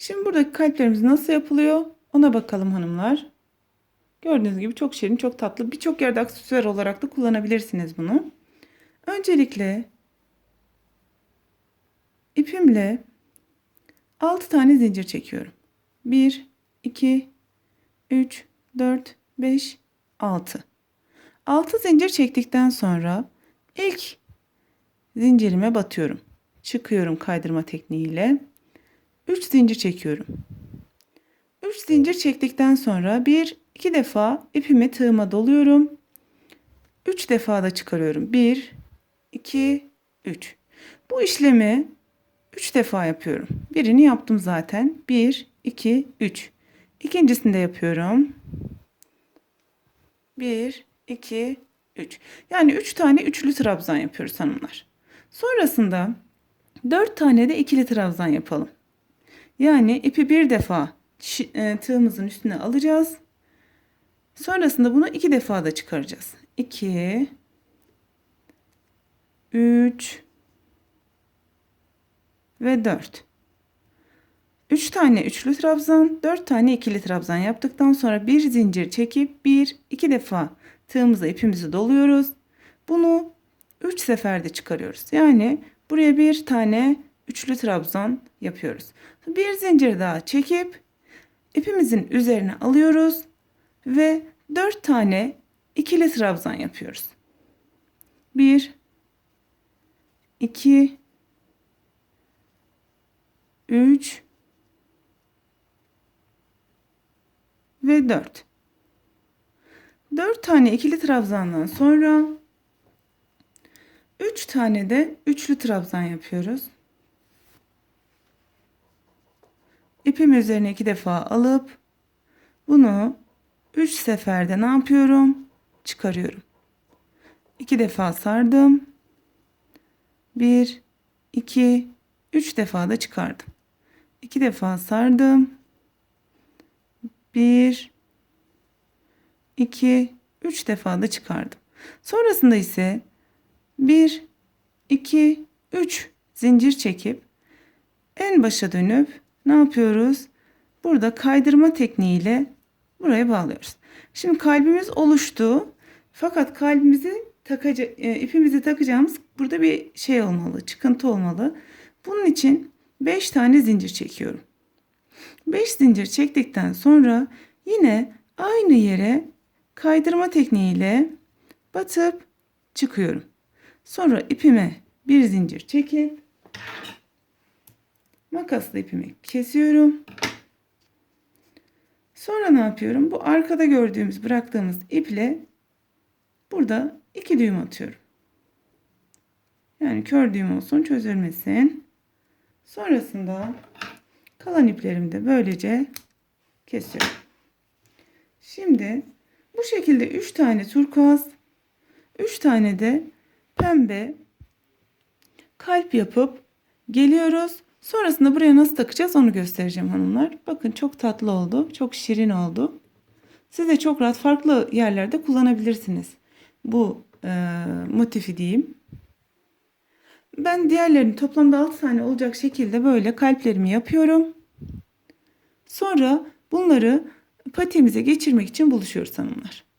Şimdi buradaki kalplerimiz nasıl yapılıyor? Ona bakalım hanımlar. Gördüğünüz gibi çok şirin, çok tatlı. Birçok yerde aksesuar olarak da kullanabilirsiniz bunu. Öncelikle ipimle 6 tane zincir çekiyorum. 1, 2, 3, 4, 5, 6. 6 zincir çektikten sonra ilk zincirime batıyorum. Çıkıyorum kaydırma tekniğiyle. 3 zincir çekiyorum. 3 zincir çektikten sonra bir iki defa ipimi tığıma doluyorum. 3 defa da çıkarıyorum. 1 2 3. Bu işlemi 3 defa yapıyorum. Birini yaptım zaten. 1 2 3. İkincisini de yapıyorum. 1 2 3. Yani 3 tane üçlü trabzan yapıyoruz hanımlar. Sonrasında 4 tane de ikili trabzan yapalım. Yani ipi bir defa e, tığımızın üstüne alacağız. Sonrasında bunu iki defa da çıkaracağız. 2 3 ve 4. 3 tane üçlü trabzan, 4 tane ikili trabzan yaptıktan sonra bir zincir çekip bir iki defa tığımıza ipimizi doluyoruz. Bunu 3 seferde çıkarıyoruz. Yani buraya bir tane üçlü trabzan yapıyoruz. Bir zincir daha çekip ipimizin üzerine alıyoruz ve 4 tane ikili trabzan yapıyoruz. 1 2 3 ve 4. 4 tane ikili trabzandan sonra 3 tane de üçlü trabzan yapıyoruz. İpimi üzerine iki defa alıp bunu 3 seferde ne yapıyorum? Çıkarıyorum. 2 defa sardım. 1 2 3 defa da çıkardım. 2 defa sardım. 1 2 3 defa da çıkardım. Sonrasında ise 1 2 3 zincir çekip en başa dönüp ne yapıyoruz? Burada kaydırma tekniğiyle buraya bağlıyoruz. Şimdi kalbimiz oluştu. Fakat kalbimizi takaca, e, ipimizi takacağımız burada bir şey olmalı, çıkıntı olmalı. Bunun için 5 tane zincir çekiyorum. 5 zincir çektikten sonra yine aynı yere kaydırma tekniğiyle batıp çıkıyorum. Sonra ipime bir zincir çekip makasla ipimi kesiyorum. Sonra ne yapıyorum? Bu arkada gördüğümüz bıraktığımız iple burada iki düğüm atıyorum. Yani kör düğüm olsun çözülmesin. Sonrasında kalan iplerimi de böylece kesiyorum. Şimdi bu şekilde 3 tane turkuaz, 3 tane de pembe kalp yapıp geliyoruz. Sonrasında buraya nasıl takacağız onu göstereceğim hanımlar. Bakın çok tatlı oldu. Çok şirin oldu. Siz de çok rahat farklı yerlerde kullanabilirsiniz. Bu e, motifi diyeyim. Ben diğerlerini toplamda 6 tane olacak şekilde böyle kalplerimi yapıyorum. Sonra bunları patiğimize geçirmek için buluşuyoruz hanımlar.